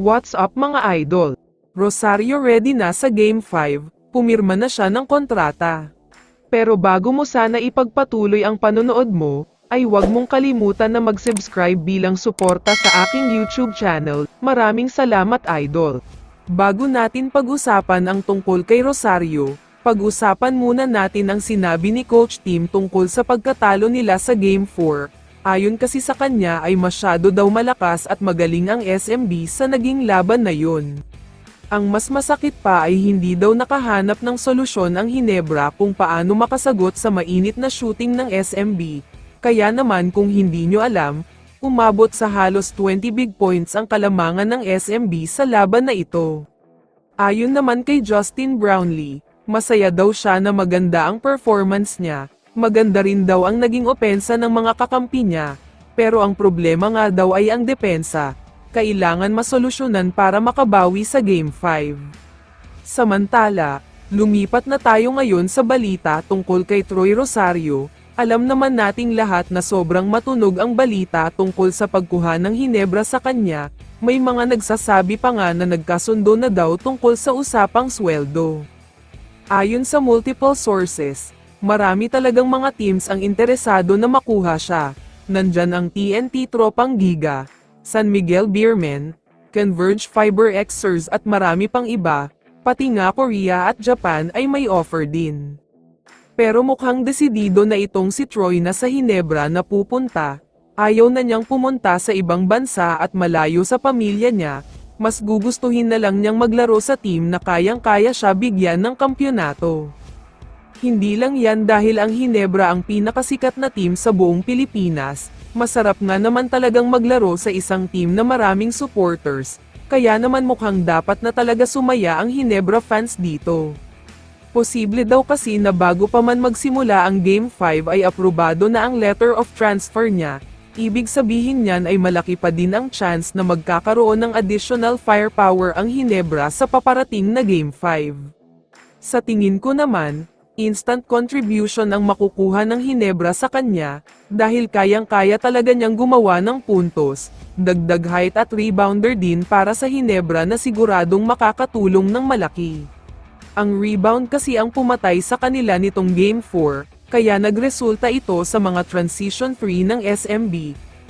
What's up mga idol? Rosario ready na sa Game 5, pumirma na siya ng kontrata. Pero bago mo sana ipagpatuloy ang panonood mo, ay huwag mong kalimutan na mag-subscribe bilang suporta sa aking YouTube channel. Maraming salamat idol. Bago natin pag-usapan ang tungkol kay Rosario, pag-usapan muna natin ang sinabi ni Coach Tim tungkol sa pagkatalo nila sa Game 4. Ayon kasi sa kanya ay masyado daw malakas at magaling ang SMB sa naging laban na yun. Ang mas masakit pa ay hindi daw nakahanap ng solusyon ang Hinebra kung paano makasagot sa mainit na shooting ng SMB. Kaya naman kung hindi nyo alam, umabot sa halos 20 big points ang kalamangan ng SMB sa laban na ito. Ayon naman kay Justin Brownlee, masaya daw siya na maganda ang performance niya, maganda rin daw ang naging opensa ng mga kakampi niya, pero ang problema nga daw ay ang depensa, kailangan masolusyonan para makabawi sa Game 5. Samantala, lumipat na tayo ngayon sa balita tungkol kay Troy Rosario, alam naman nating lahat na sobrang matunog ang balita tungkol sa pagkuha ng Hinebra sa kanya, may mga nagsasabi pa nga na nagkasundo na daw tungkol sa usapang sweldo. Ayon sa multiple sources, marami talagang mga teams ang interesado na makuha siya. Nandyan ang TNT Tropang Giga, San Miguel Beermen, Converge Fiber Xers at marami pang iba, pati nga Korea at Japan ay may offer din. Pero mukhang desidido na itong si Troy na sa Hinebra na pupunta, ayaw na niyang pumunta sa ibang bansa at malayo sa pamilya niya, mas gugustuhin na lang niyang maglaro sa team na kayang-kaya siya bigyan ng kampyonato. Hindi lang yan dahil ang Hinebra ang pinakasikat na team sa buong Pilipinas, masarap nga naman talagang maglaro sa isang team na maraming supporters, kaya naman mukhang dapat na talaga sumaya ang Hinebra fans dito. Posible daw kasi na bago pa man magsimula ang Game 5 ay aprobado na ang letter of transfer niya, ibig sabihin niyan ay malaki pa din ang chance na magkakaroon ng additional firepower ang Hinebra sa paparating na Game 5. Sa tingin ko naman, instant contribution ang makukuha ng Hinebra sa kanya, dahil kayang-kaya talaga niyang gumawa ng puntos, dagdag height at rebounder din para sa Hinebra na siguradong makakatulong ng malaki. Ang rebound kasi ang pumatay sa kanila nitong Game 4, kaya nagresulta ito sa mga transition 3 ng SMB,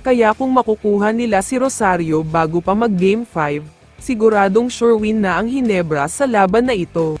kaya kung makukuha nila si Rosario bago pa mag Game 5, siguradong sure win na ang Hinebra sa laban na ito.